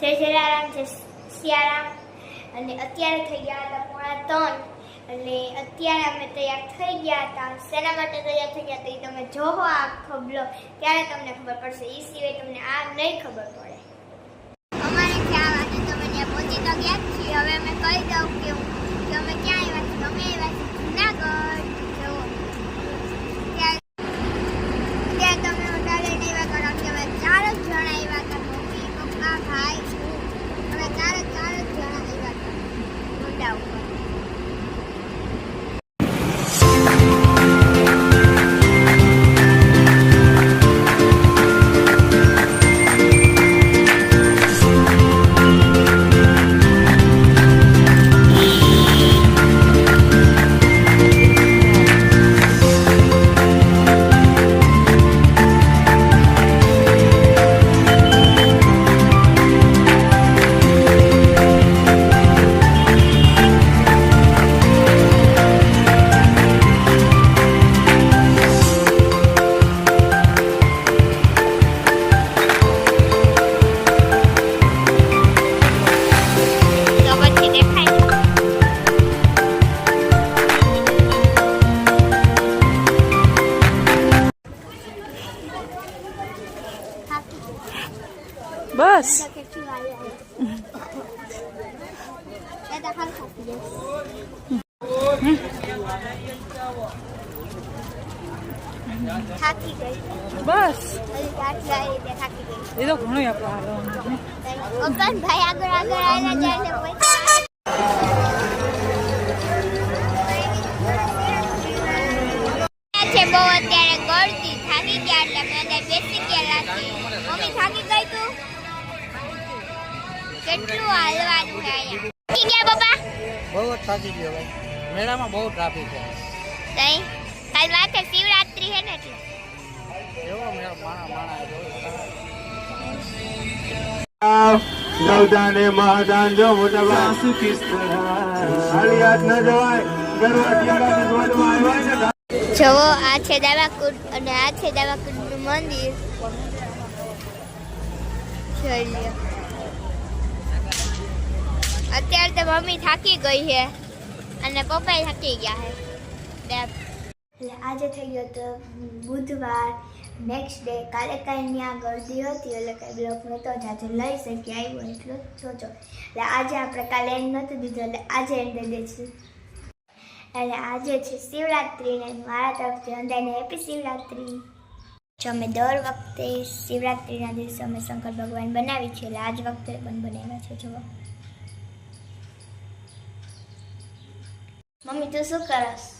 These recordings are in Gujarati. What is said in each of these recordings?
જય જલારામ, જય સિયારામ. અને અત્યારે થઈ ગયા હતા પોણા ત્રણ. અને અત્યારે અમે તૈયાર થઈ ગયા હતા. શેના માટે તૈયાર થઈ ગયા હતા એ તમે જોહો આ ખબલો ત્યારે તમને ખબર પડશે. એ સિવાય તમને આ નહીં ખબર પડે અમારે ક્યાં વાગે તમે ત્યાં પહોંચી તો ગયા જ છીએ હવે અમે કહી દઉં કે હું- કે અમે ક્યાં આવ્યા છીએ અમે આવ્યા છીએ જુનાગઢ જુઓ ત્યાં ત્યાં તમે વધારે નહીં આવ્યા કારણ કે અમે ચાર જ જણા આવ્યા હતા મમ્મી પપ્પા ભાઈ હું અમે ચાર ચાર જણા આવ્યા હતા. બસ. બસ. એ તો ઘણું આપણે ભાઈ આગળ આગળ છે, બહુ અત્યારે ગળતી, થાકી ગયા એટલે બેસી ગયા મમ્મી થાકી કેટલું હાલવાનું છે અહીંયા? ગયા પપ્પા? બહુ જ થાકી ગયો ભાઈ. મેળામાં બહુ ટ્રાફિક છે. તઈ? કાલ માથે શિવરાત્રી છે ને એટલે? એવો મેળો માણા માણા નવદાને મહાદાન જો મોટા હાથ ન જવાય. આવ્યા જુઓ આ છે દાવાકુંડ અને આ છે દાવાકુંડનું મંદિર. જોઈ લ્યો. અત્યારે તો મમ્મી થાકી ગઈ છે. અને પપ્પા થાકી ગયા છે. એટલે આજે થઈ ગયો તો બુધવાર. નેક્સ્ટ ડે કાલે કાંઈ ત્યાં ગરદી હતી, એટલે કાંઈ બ્લોક નહોતો જ આજે લઈ શકીએ આવ્યો એટલો સોચો એટલે આજે આપણે કાલે એન્ડ નહોતું દીધું, એટલે આજે એન્ડ દઈ દઈશું. એટલે આજે છે શિવરાત્રિ ને મારા તરફથી અંદાને હેપી શિવરાત્રિ. જો અમે દર વખતે શિવરાત્રિના દિવસે અમે શંકર ભગવાન બનાવી છીએ, એટલે આજ વખતે પણ બનાવ્યા છે, જુઓ. મમ્મી તું શું કરસ?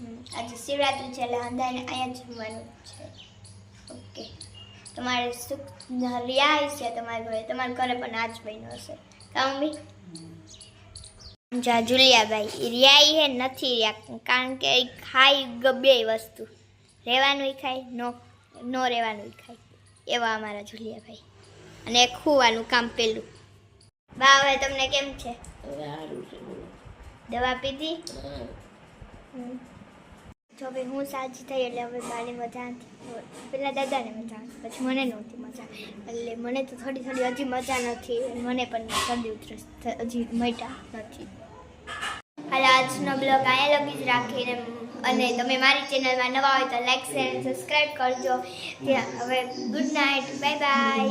હમ, આજે શિવરાત્રી છે એટલે અંદાને અહીંયા જમવાનું છે. ઓકે. તમારે સુખ રિયાય છે તમારા ઘરે. તમારા ઘરે પણ આજ બન્યો હશે. કા મમ્મી? જા જુલિયાભાઈ રિયાઈ હે નથી રહ્યા કારણ કે એ ખાઈ ગબે વસ્તુ. રહેવાનું ખાય નો નો રહેવાનું ખાય. એવા અમારા જુલિયાભાઈ. અને ખૂવાનું કામ પેલું. બા હવે તમને કેમ છે? દવા પીધી. જો ભાઈ હું સાજી થઈ એટલે હવે મારે મજા નથી. પેલા દાદાને મજા પછી મને નહોતી મજા. એટલે મને તો થોડી થોડી હજી મજા નથી મને પણ શરદી ઉધરસ હજી મટ્યા નથી. હાલ આજનો બ્લોગ અહીંયા લગી જ રાખીને અને તમે મારી ચેનલમાં નવા હોય તો લાઈક શેર અને સબસ્ક્રાઈબ કરજો. હવે ગુડ નાઇટ બાય બાય